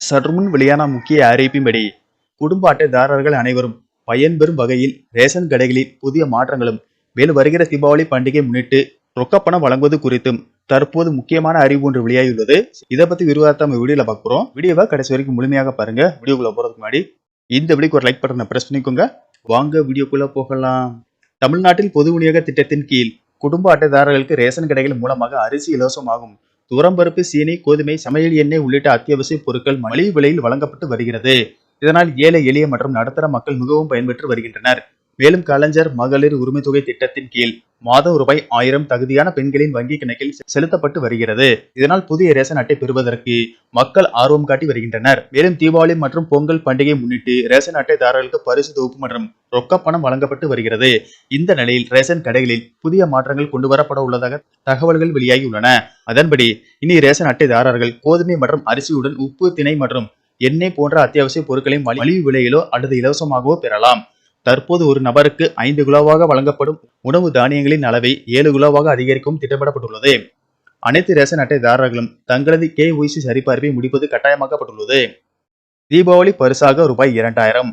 சற்றுமுன் வெளியான முக்கிய அறிவிப்பின்படி குடும்ப அட்டைதாரர்கள் அனைவரும் பயன்பெறும் வகையில் ரேஷன் கடைகளில் புதிய மாற்றங்களும் மேலும் வருகிற தீபாவளி பண்டிகை முன்னிட்டு ரொக்கப்பணம் வழங்குவது குறித்தும் தற்போது முக்கியமான அறிவு ஒன்று வெளியாகியுள்ளது. இதை பத்தி விரிவாக நம்ம வீடியோல பார்க்க வீடியோவை கடைசி வரைக்கும் முழுமையாக பாருங்க. வீடியோக்குள்ள போறதுக்கு முன்னாடி இந்த வீடியோக்கு ஒரு லைக் பட்டனை பிரஸ் பண்ணிக்கோங்க. வாங்க வீடியோக்குள்ள போகலாம். தமிழ்நாட்டில் பொது விநியோக திட்டத்தின் கீழ் குடும்ப அட்டைதாரர்களுக்கு ரேஷன் கடைகள் மூலமாக அரிசி இலவசமாகும். துவரம்பருப்பு சீனி கோதுமை சமையல் எண்ணெய் உள்ளிட்ட அத்தியாவசிய பொருட்கள் மலிவு விலையில் வழங்கப்பட்டு வருகிறது. இதனால் ஏழை எளிய மற்றும் நடுத்தர மக்கள் மிகவும் பயன்பெற்று வருகின்றனர். மேலும் கலைஞர் மகளிர் உரிமை தொகை திட்டத்தின் கீழ் மாதம் ரூபாய் ஆயிரம் தகுதியான பெண்களின் வங்கி கணக்கில் செலுத்தப்பட்டு வருகிறது. இதனால் புதிய ரேஷன் அட்டை பெறுவதற்கு மக்கள் ஆர்வம் காட்டி வருகின்றனர். மேலும் தீபாவளி மற்றும் பொங்கல் பண்டிகை முன்னிட்டு ரேஷன் அட்டைதாரர்களுக்கு பரிசு தொகுப்பு மற்றும் ரொக்க பணம் வழங்கப்பட்டு வருகிறது. இந்த நிலையில் ரேஷன் கடைகளில் புதிய மாற்றங்கள் கொண்டு வரப்பட உள்ளதாக தகவல்கள் வெளியாகியுள்ளன. அதன்படி இனி ரேஷன் அட்டைதாரர்கள் கோதுமை மற்றும் அரிசியுடன் உப்பு திணை மற்றும் எண்ணெய் போன்ற அத்தியாவசிய பொருட்களையும் மலி- மலிவு விலையிலோ அல்லது இலவசமாகவோ பெறலாம். தற்போது ஒரு நபருக்கு ஐந்து குலோவாக வழங்கப்படும் உணவு தானியங்களின் அளவை ஏழு குலோவாக அதிகரிக்கவும் திட்டமிடப்பட்டுள்ளது. அனைத்து ரேஷன் அட்டைதாரர்களும் தங்களது கேஒய்சி சரிபார்ப்பை முடிப்பது கட்டாயமாக்கப்பட்டுள்ளது. தீபாவளி பரிசாக ரூபாய் இரண்டாயிரம்.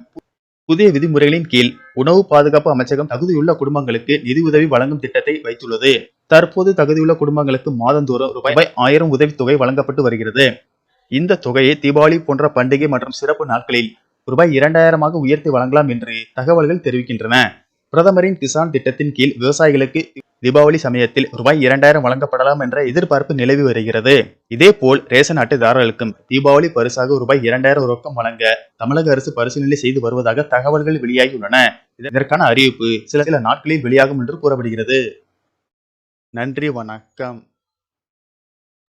புதிய விதிமுறைகளின் கீழ் உணவு பாதுகாப்பு அமைச்சகம் தகுதியுள்ள குடும்பங்களுக்கு நிதியுதவி வழங்கும் திட்டத்தை வைத்துள்ளது. தற்போது தகுதியுள்ள குடும்பங்களுக்கு மாதந்தோறும் ரூபாய் ஆயிரம் உதவித்தொகை வழங்கப்பட்டு வருகிறது. இந்த தொகையை தீபாவளி போன்ற பண்டிகை மற்றும் சிறப்பு நாட்களில் ரூபாய் இரண்டாயிரமாக உயர்த்தி வழங்கலாம் என்று தகவல்கள் தெரிவிக்கின்றன. பிரதமரின் கிசான் திட்டத்தின் கீழ் விவசாயிகளுக்கு தீபாவளி சமயத்தில் ரூபாய் இரண்டாயிரம் வழங்கப்படலாம் என்ற எதிர்பார்ப்பு நிலவி வருகிறது. இதேபோல் ரேஷன் அட்டைதாரர்களுக்கும் தீபாவளி பரிசாக ரூபாய் இரண்டாயிரம் ரொக்கம் வழங்க தமிழக அரசு பரிசீலனை செய்து வருவதாக தகவல்கள் வெளியாகியுள்ளன. இதற்கான அறிவிப்பு சில சில நாட்களில் வெளியாகும் என்று கூறப்படுகிறது. நன்றி வணக்கம்.